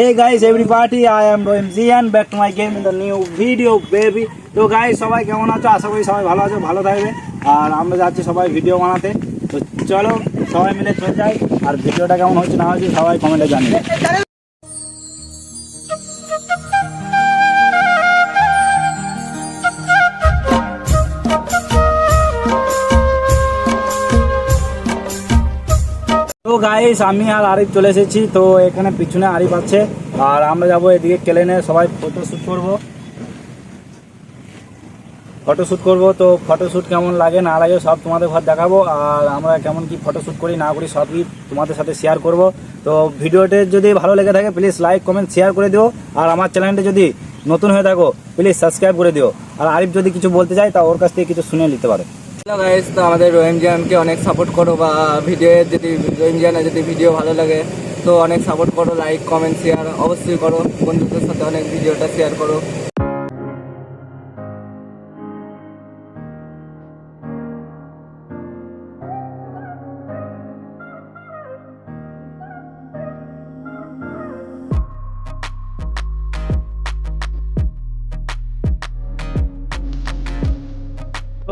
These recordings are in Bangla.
guys, everybody, I am Rohim Z and back to my game in the new video, baby. তো গাইস সবাই কেমন আছো? আশা করি সবাই ভালো আছো ভালো থাকবে। আর আমরা যাচ্ছি সবাই ভিডিও বানাতে। তো চলো সবাই মিলে চলে যাই। আর ভিডিওটা কেমন হচ্ছে না হচ্ছে সবাই কমেন্টে জানিয়ে তো গাইস আমি আর আরিফ চলে এসেছি, তো এখানে পিছনে আরিফ আছে। আর আমরা যাব এদিকে কেলেনে, সবাই ফটো শ্যুট করব। ফটো শ্যুট করব, তো ফটো শ্যুট কেমন লাগে না লাগে সব তোমাদের ঘর দেখাবো, আর আমরা কেমন কি ফটো শ্যুট করি না করি সবই তোমাদের সাথে শেয়ার করব। তো ভিডিওটি যদি ভালো লেগে থাকে প্লিজ লাইক কমেন্ট শেয়ার করে দিও। আর আমার চ্যানেলটা যদি নতুন হয়ে থাকো প্লিজ সাবস্ক্রাইব করে দিও। আর আরিফ যদি কিছু বলতে চায়, তা ওর কাছ থেকে কিছু শুনে নিতে পারে। গাইস তো আমাদের রোহিমজিয়ানকে অনেক সাপোর্ট করো বা ভিডিও যদি রোহিমজিয়ানের যদি ভিডিও ভালো লাগে, তো অনেক সাপোর্ট করো লাইক কমেন্ট শেয়ার অবশ্যই করো, বন্ধুদের সাথে অনেক ভিডিওটা শেয়ার করো।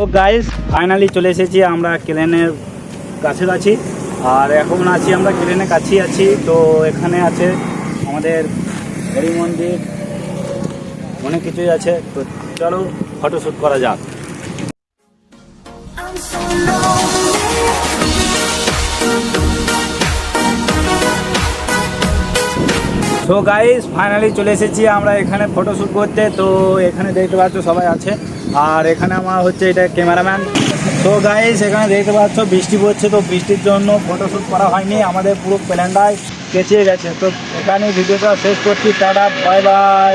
তো গাইস ফাইনালি চলে এসেছি, আমরা ক্লেনের কাছে আছি। আর এখন আছি আমরা ক্লেনের কাছেই আছি। তো এখানে আছে আমাদের হরি মন্দির। অনেক কিছুই আছে। তো চলো ফটো শ্যুট করা যাক। তো গাইস ফাইনালি চলে এসেছি, আমরা এখানে ফটো শ্যুট করতে। তো এখানে দেখতে পাচ্ছ সবাই আছে। আর এখানে আমার হচ্ছে এটা ক্যামেরাম্যান। তো গাইস সেখানে দেখতে পাচ্ছ, বৃষ্টি পড়ছে, তো বৃষ্টির জন্য ফটোশ্যুট করা হয়নি, আমাদের পুরো প্ল্যানটাই পেঁচিয়ে গেছে। তো এখানে ভিডিওটা শেষ করছি, টাটা বাই বাই